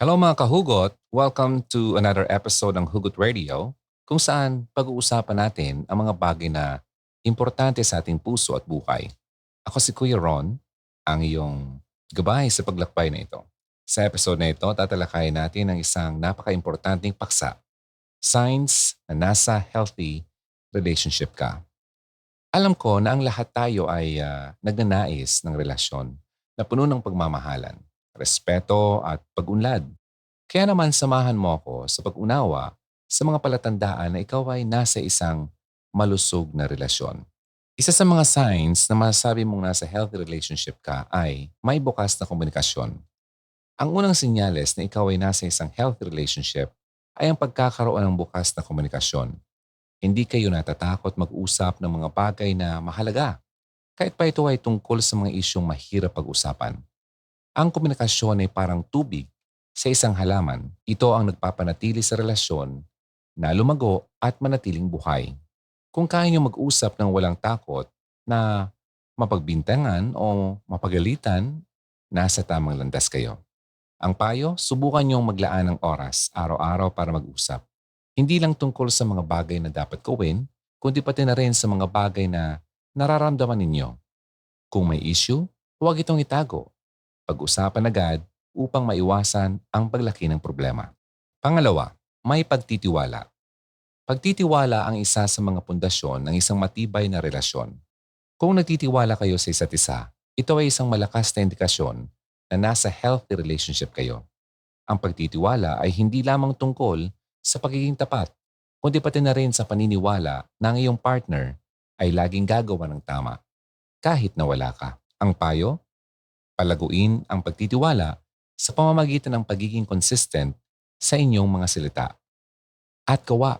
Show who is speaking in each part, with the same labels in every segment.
Speaker 1: Hello mga kahugot! Welcome to another episode ng Hugot Radio kung saan pag-uusapan natin ang mga bagay na importante sa ating puso at buhay. Ako si Kuya Ron, ang iyong gabay sa paglakbay na ito. Sa episode na ito, tatalakayin natin ang isang napaka-importanting paksa, signs na nasa healthy relationship ka. Alam ko na ang lahat tayo ay uh, nagnanais ng relasyon na puno ng pagmamahalan respeto at pag-unlad. Kaya naman samahan mo ako sa pag-unawa sa mga palatandaan na ikaw ay nasa isang malusog na relasyon. Isa sa mga signs na masasabi mong nasa healthy relationship ka ay may bukas na komunikasyon. Ang unang sinyales na ikaw ay nasa isang healthy relationship ay ang pagkakaroon ng bukas na komunikasyon. Hindi kayo natatakot mag-usap ng mga bagay na mahalaga, kahit pa ito ay tungkol sa mga isyong mahirap pag-usapan. Ang komunikasyon ay parang tubig sa isang halaman. Ito ang nagpapanatili sa relasyon na lumago at manatiling buhay. Kung kaya niyo mag-usap ng walang takot na mapagbintangan o mapagalitan, nasa tamang landas kayo. Ang payo, subukan niyong maglaan ng oras araw-araw para mag-usap. Hindi lang tungkol sa mga bagay na dapat gawin, kundi pati na rin sa mga bagay na nararamdaman ninyo. Kung may issue, huwag itong itago pag-usapan agad upang maiwasan ang paglaki ng problema. Pangalawa, may pagtitiwala. Pagtitiwala ang isa sa mga pundasyon ng isang matibay na relasyon. Kung nagtitiwala kayo sa isa't isa, ito ay isang malakas na indikasyon na nasa healthy relationship kayo. Ang pagtitiwala ay hindi lamang tungkol sa pagiging tapat, kundi pati na rin sa paniniwala na ang iyong partner ay laging gagawa ng tama, kahit na wala ka. Ang payo, Palaguin ang pagtitiwala sa pamamagitan ng pagiging consistent sa inyong mga salita. At kawa,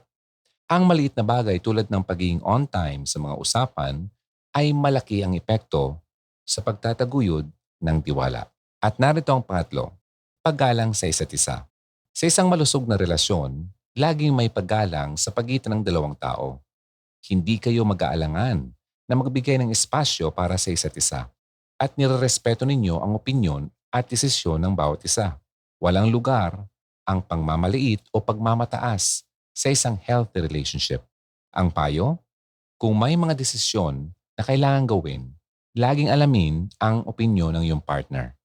Speaker 1: ang maliit na bagay tulad ng pagiging on time sa mga usapan ay malaki ang epekto sa pagtataguyod ng tiwala. At narito ang pangatlo, paggalang sa isa't isa. Sa isang malusog na relasyon, laging may paggalang sa pagitan ng dalawang tao. Hindi kayo mag-aalangan na magbigay ng espasyo para sa isa't isa at nirerespeto ninyo ang opinyon at desisyon ng bawat isa. Walang lugar ang pangmamaliit o pagmamataas sa isang healthy relationship. Ang payo, kung may mga desisyon na kailangan gawin, laging alamin ang opinyon ng iyong partner.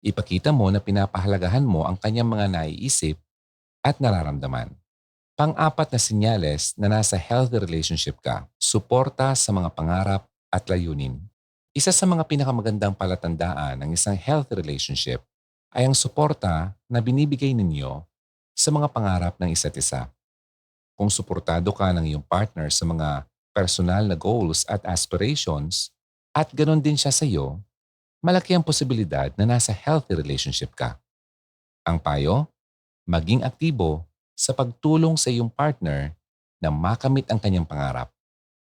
Speaker 1: Ipakita mo na pinapahalagahan mo ang kanyang mga naiisip at nararamdaman. Pang-apat na sinyales na nasa healthy relationship ka, suporta sa mga pangarap at layunin. Isa sa mga pinakamagandang palatandaan ng isang healthy relationship ay ang suporta na binibigay ninyo sa mga pangarap ng isa't isa. Kung suportado ka ng iyong partner sa mga personal na goals at aspirations at ganon din siya sa iyo, malaki ang posibilidad na nasa healthy relationship ka. Ang payo, maging aktibo sa pagtulong sa iyong partner na makamit ang kanyang pangarap.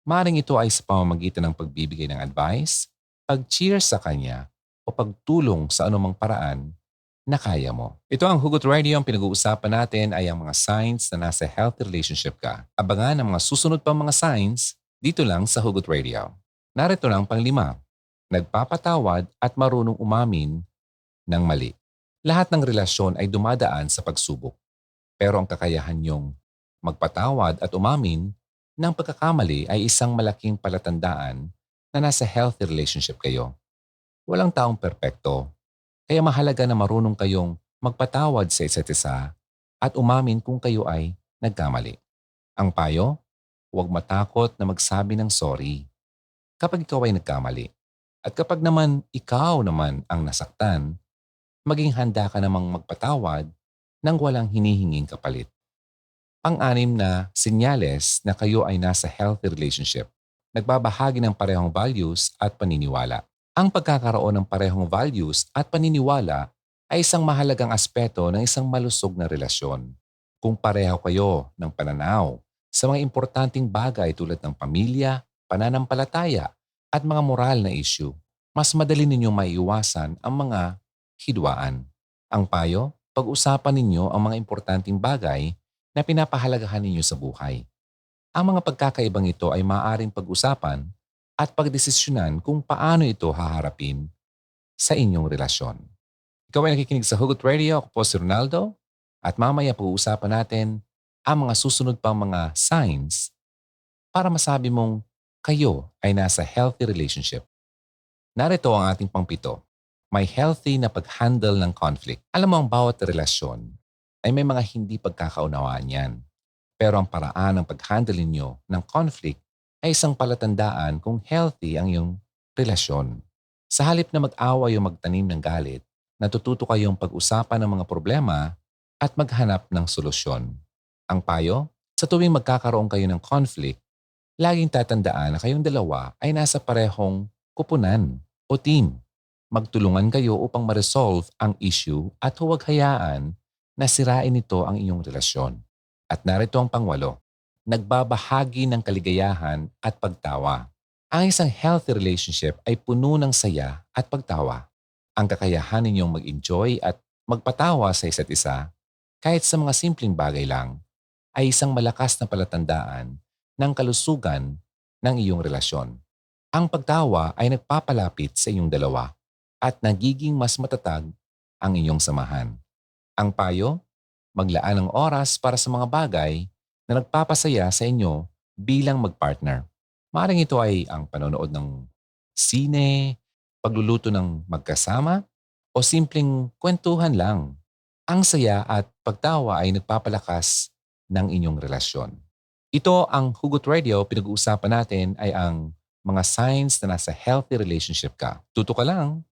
Speaker 1: Maring ito ay sa pamamagitan ng pagbibigay ng advice, pag-cheer sa kanya o pagtulong sa anumang paraan na kaya mo. Ito ang Hugot Radio. Ang pinag-uusapan natin ay ang mga signs na nasa healthy relationship ka. Abangan ang mga susunod pang mga signs dito lang sa Hugot Radio. Narito lang pang lima. Nagpapatawad at marunong umamin ng mali. Lahat ng relasyon ay dumadaan sa pagsubok. Pero ang kakayahan niyong magpatawad at umamin ng pagkakamali ay isang malaking palatandaan na nasa healthy relationship kayo. Walang taong perpekto, kaya mahalaga na marunong kayong magpatawad sa isa't isa at umamin kung kayo ay nagkamali. Ang payo, huwag matakot na magsabi ng sorry kapag ikaw ay nagkamali. At kapag naman ikaw naman ang nasaktan, maging handa ka namang magpatawad nang walang hinihinging kapalit. Pang-anim na sinyales na kayo ay nasa healthy relationship nagbabahagi ng parehong values at paniniwala. Ang pagkakaroon ng parehong values at paniniwala ay isang mahalagang aspeto ng isang malusog na relasyon. Kung pareho kayo ng pananaw sa mga importanteng bagay tulad ng pamilya, pananampalataya at mga moral na issue, mas madali ninyong maiiwasan ang mga hidwaan. Ang payo, pag-usapan ninyo ang mga importanteng bagay na pinapahalagahan ninyo sa buhay. Ang mga pagkakaibang ito ay maaaring pag-usapan at pagdesisyonan kung paano ito haharapin sa inyong relasyon. Ikaw ay nakikinig sa Hugot Radio. Ako po si Ronaldo. At mamaya pag-uusapan natin ang mga susunod pang mga signs para masabi mong kayo ay nasa healthy relationship. Narito ang ating pangpito. May healthy na pag-handle ng conflict. Alam mo ang bawat relasyon ay may mga hindi pagkakaunawaan yan. Pero ang paraan ng pag-handle ninyo ng conflict ay isang palatandaan kung healthy ang iyong relasyon. Sa halip na mag-away o magtanim ng galit, natututo kayong pag-usapan ng mga problema at maghanap ng solusyon. Ang payo, sa tuwing magkakaroon kayo ng conflict, laging tatandaan na kayong dalawa ay nasa parehong kupunan o team. Magtulungan kayo upang ma-resolve ang issue at huwag hayaan na sirain ito ang inyong relasyon. At narito ang pangwalo, nagbabahagi ng kaligayahan at pagtawa. Ang isang healthy relationship ay puno ng saya at pagtawa ang kakayahan ninyong mag-enjoy at magpatawa sa isa't isa, kahit sa mga simpleng bagay lang, ay isang malakas na palatandaan ng kalusugan ng iyong relasyon. Ang pagtawa ay nagpapalapit sa inyong dalawa at nagiging mas matatag ang inyong samahan. Ang payo, maglaan ng oras para sa mga bagay na nagpapasaya sa inyo bilang magpartner. Maring ito ay ang panonood ng sine, pagluluto ng magkasama, o simpleng kwentuhan lang. Ang saya at pagtawa ay nagpapalakas ng inyong relasyon. Ito ang Hugot Radio, pinag-uusapan natin ay ang mga signs na nasa healthy relationship ka. Tuto ka lang.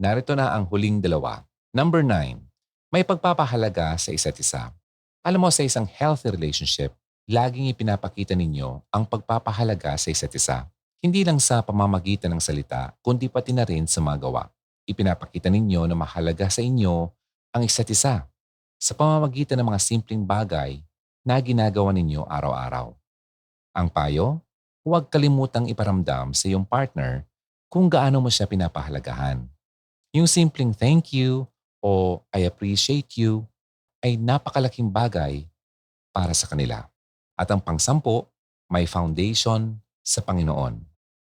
Speaker 1: Narito na ang huling dalawa. Number nine, may pagpapahalaga sa isa't isa. Alam mo sa isang healthy relationship, laging ipinapakita ninyo ang pagpapahalaga sa isa't isa. Hindi lang sa pamamagitan ng salita, kundi pati na rin sa mga gawa. Ipinapakita ninyo na mahalaga sa inyo ang isa't isa sa pamamagitan ng mga simpleng bagay na ginagawa ninyo araw-araw. Ang payo, huwag kalimutang iparamdam sa iyong partner kung gaano mo siya pinapahalagahan. Yung simpleng thank you o I appreciate you ay napakalaking bagay para sa kanila. At ang pangsampo, may foundation sa Panginoon.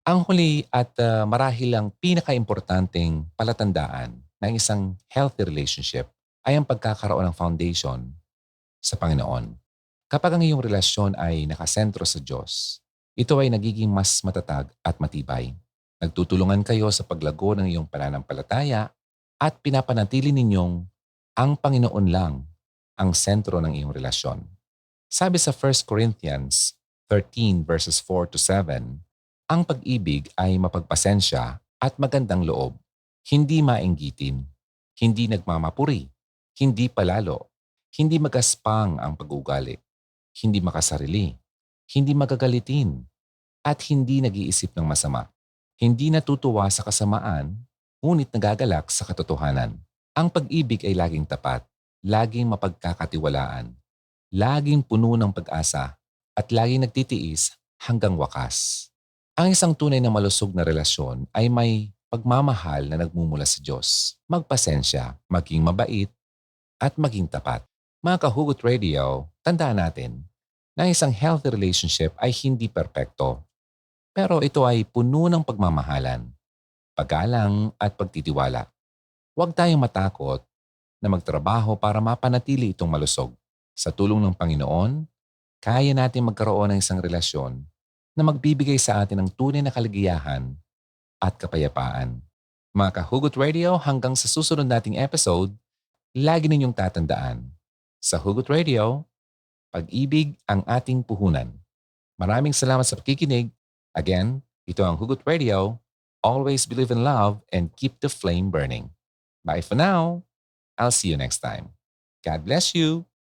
Speaker 1: Ang huli at uh, marahil ang pinakaimportanteng palatandaan ng isang healthy relationship ay ang pagkakaroon ng foundation sa Panginoon. Kapag ang iyong relasyon ay nakasentro sa Diyos, ito ay nagiging mas matatag at matibay. Nagtutulungan kayo sa paglago ng iyong pananampalataya at pinapanatili ninyong ang Panginoon lang ang sentro ng iyong relasyon. Sabi sa 1 Corinthians 13 verses 4 to 7, ang pag-ibig ay mapagpasensya at magandang loob, hindi mainggitin, hindi nagmamapuri, hindi palalo, hindi magaspang ang pag-ugali, hindi makasarili, hindi magagalitin, at hindi nag-iisip ng masama. Hindi natutuwa sa kasamaan, ngunit nagagalak sa katotohanan. Ang pag-ibig ay laging tapat, laging mapagkakatiwalaan, laging puno ng pag-asa at laging nagtitiis hanggang wakas. Ang isang tunay na malusog na relasyon ay may pagmamahal na nagmumula sa Diyos. Magpasensya, maging mabait, at maging tapat. Mga kahugot radio, tandaan natin na isang healthy relationship ay hindi perpekto. Pero ito ay puno ng pagmamahalan, paggalang at pagtitiwala. Huwag tayong matakot na magtrabaho para mapanatili itong malusog. Sa tulong ng Panginoon, kaya natin magkaroon ng isang relasyon na magbibigay sa atin ng tunay na kaligayahan at kapayapaan. Mga Kahugot Radio, hanggang sa susunod nating episode, lagi ninyong tatandaan. Sa Hugot Radio, pag-ibig ang ating puhunan. Maraming salamat sa pakikinig. Again, ito ang Hugot Radio. Always believe in love and keep the flame burning. Bye for now. I'll see you next time. God bless you.